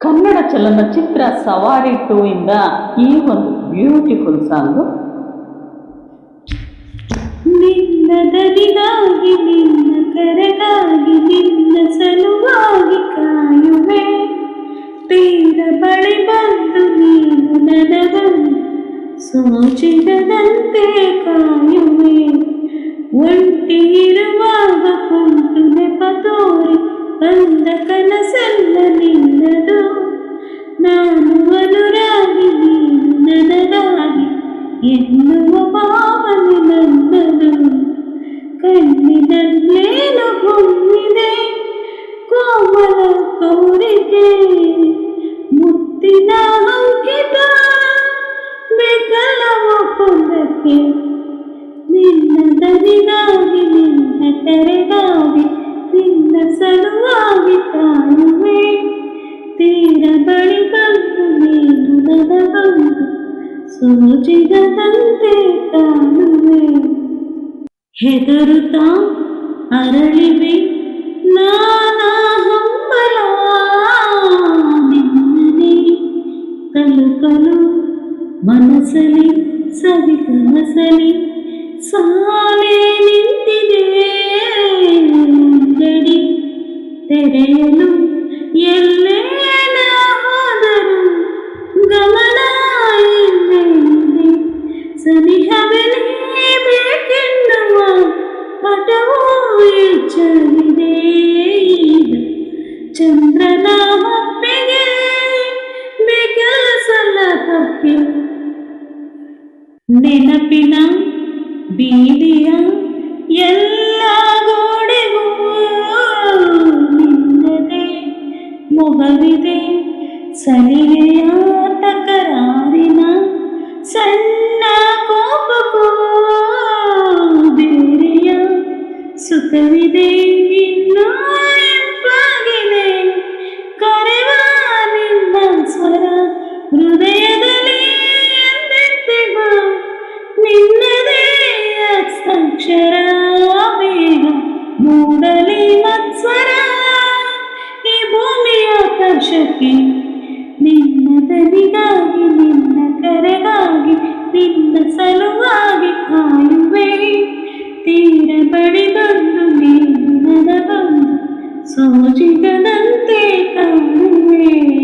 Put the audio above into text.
ಕನ್ನಡ ಚಲನಚಿತ್ರ ಸವಾರಿ ಟೂ ಇಂದ ಈ ಒಂದು ಬ್ಯೂಟಿಫುಲ್ ಸಾಂಗು. ನಿನ್ನ ದನಿಗಾಗಿ ನಿನ್ನ ಕರೆಗಾಗಿ, ನಿನ್ನ ಸಲುವಾಗಿ ಕಾಯುವೆ. ತೀರ ಬಳಿ ಬಂದು ನೀನು ನನಗನ್ನು ಸೋಚಿಗದಂತೆ ಕಾಯುವೆ. ಒಂಟಿ ಇರುವಾಗ ಎನ್ನುವ ಭಾವನೆ ನನ್ನದು ಕಣ್ಣಿನಲ್ಲೇನು ಹೊಮ್ಮಿದೆ ಕೋಮಲ ಕೋರಿಕೆ ಮುತ್ತಿನ ಅಂಕಿತ ಬೇಕಲ್ಲವ ಕೊಂದಕ್ಕೆ ನಿನ್ನ ದನಿಗಾಗಿ ನಿನ್ನ ಕರೆಗಾಗಿ ನಿನ್ನ ಸಲುವಾಗಿ ಸೋಜಿಗದಂತೆ ಕಾಣುವೆ ಹೆದರುತ್ತಾ ಅರಳಿವೆ ನಾನಾ ಹಂಬಲ ನಿನ್ನನೆ ತಲುಪಲು ಮನಸಲಿ ಸವಿ ಕನಸಲಿ ಸಾಲೆ ಹೆಚ್ಚಲಿದೆ ಈಗ ಚಂದ್ರನ ಹೊಪ್ಪೆಗೆ ಬೇಕೆಲಸಲ್ಲ ತಪ್ಪಿ ನೆನಪಿನ ಬೀದಿಯ ಎಲ್ಲ ಗೋಡೆಗೂ ನಿನ್ನದೇ ಮೊಗವಿದೆ ಸಲಿಗೆಯ ತಕರಾರಿನ ಸಣ್ಣ ಸುಖವಿದೆ ಇನ್ನೂ ಇಂಪಾಗಿದೆ ಕರೆವ ನಿನ್ನ ಸ್ವರ ಹೃದಯದಲ್ಲಿ ಎಂದೆಂದಿಗೂ ನಿನ್ನದೇ ಅಕ್ಷರ ಬೇಗ ಮೂಡಲಿ ಮತ್ಸರ ಈ ಭೂಮಿಯ ಕರ್ಷಕ್ಕೆ ನಿನ್ನ ದನಿಗಾಗಿ ನಿನ್ನ ಕರೆಗಾಗಿ, ನಿನ್ನ ಸಲುವಾಗಿ ಕಾಯುವೆ. ತೀರ ಬಳಿ ಬಂದು సూచికదంతే కన్నే.